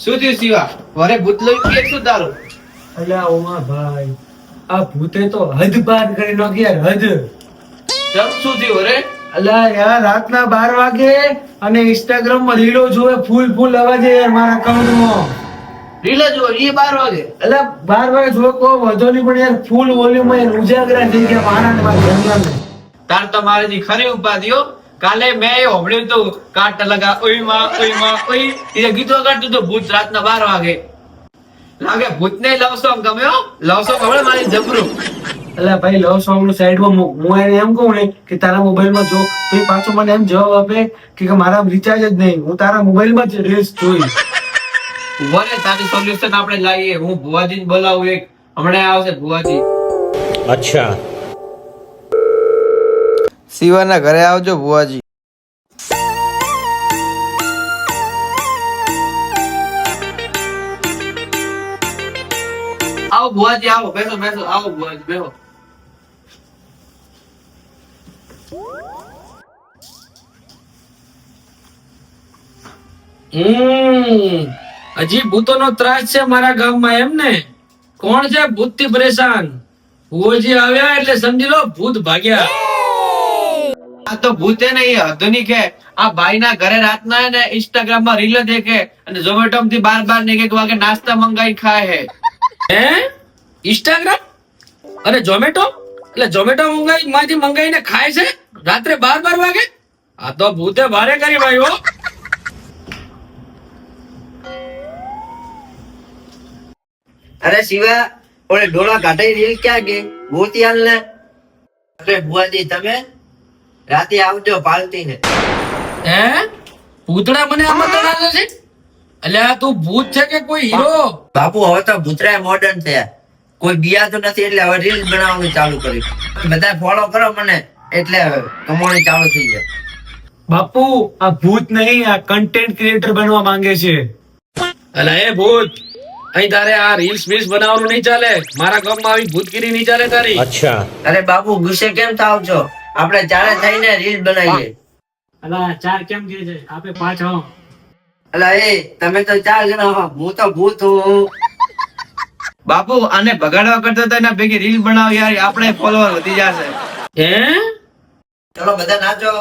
શું થયું શિવા? વરે ભૂત લઈ કે શું તારું? અલ્યા ઓમા ભાઈ આ ભૂતે તો હદ પાર કરી નાખી યાર હદ. ચમ શું થયું વરે? અલ્યા યાર રાતના બાર વાગે અને ઇન્સ્ટાગ્રામમાં રીલો જોવે ફૂલ ફૂલ અવાજે યાર મારા અકાઉન્ટમાં રીલો જોવે એ બાર વાગે. અલ્યા બાર વાગે જો કો વધો નહીં પણ યાર ફૂલ વોલ્યુમમાં ઉજાગરા થઈ ગયા મારા મારા ઘરના તાર તો મારી ખરી ઉપાધિઓ કાલે મેં એ હોમળ્યું તું, કાટ લગા ઓઈ માં ઓઈ માં ઓઈ એ ગીતો કાઢતું તો ભૂત રાત ના બાર વાગે. લાગે ભૂત ને લવ સોંગ ગમ્યો લવ સોંગ હવે મારી જબરું. એટલે ભાઈ લવ સોંગનું સાઈડમાં હું એને એમ કહું ને કે તારા મોબાઈલમાં જો, તો એ પાછો મને એમ જવાબ આપે કે મારા રિચાર્જ જ નહીં, હું તારા મોબાઈલમાં જ રીલ્સ જોઈ વરે તારી સોલ્યુશન આપણે લાવીએ. હું ભુવાજી ને બોલાવું એક. હમણાં આવશે ભુવાજી. અચ્છા. શિવાના ઘરે આવજો ભુવાજી. આવો હજી ભૂતોનો ત્રાસ છે મારા ગામમાં એમ ને? કોણ છે ભૂતથી પરેશાન? ભુવોજી આવ્યા એટલે સમજી લો, ભૂત ભાગ્યા. આ તો ભૂતે નહીં આધુનિક કે આ ભાઈના ઘરે રાતના ને ઇન્સ્ટાગ્રામમાં રીલ દેખે. અને ઝોમેટો થી બાર બાર ને એક વાગે નાસ્તા મંગાઈ ખાય હે. હે? ઇન્સ્ટાગ્રામ અને ઝોમેટો? એટલે ઝોમેટો મંગાઈ માંથી મંગાઈને ખાય છે? રાત્રે બાર બાર વાગે? આ તો ભૂતે ભારે કરી ભાઈ હો અરે શિવા ઓલે ડોળા કાઢે રીલ ક્યાં ગઈ? ગોતી હાલ ને અરે બુઆજી તમે? રાતે આવજો પાલતીને. હે? ભૂતડા મને આમાં તણાવે છે? એટલે તું ભૂત છે કે કોઈ હીરો? બાપુ હવે તો ભૂતરા મોડર્ન છે. કોઈ ગયા નથી એટલે હવે રીલ બનાવવાનું ચાલુ કર્યું. બધા ફોલો કરો મને એટલે કમાણી ચાલુ થઈ જાય. બાપુ આ ભૂત નહીં આ કન્ટેન્ટ ક્રિએટર બનવા માંગે છે. અલા એ ભૂત અહીં તારે આ રીલ્સ બીલ્સ બનાવવાનું નહીં ચાલે. મારા ગામમાં આવી ભૂતગીરી નહીં ચાલે તારી. અચ્છા અરે બાપુ ગુસ્સે કેમ થાવ છો? આપણે ચારે થઈને રીલ બનાવીએ. અલા ચાર કેમ કે છે? આપે પાંચ હો. અલા એ તમે તો ચાર જણા હો. હું તો ભૂત હું. બાપુ આને ભગાડવા કરતા તો એના ભેગી રીલ બનાવ યાર આપણે ફોલોવર વધી જશે. હે? ચલો બધા નાચો.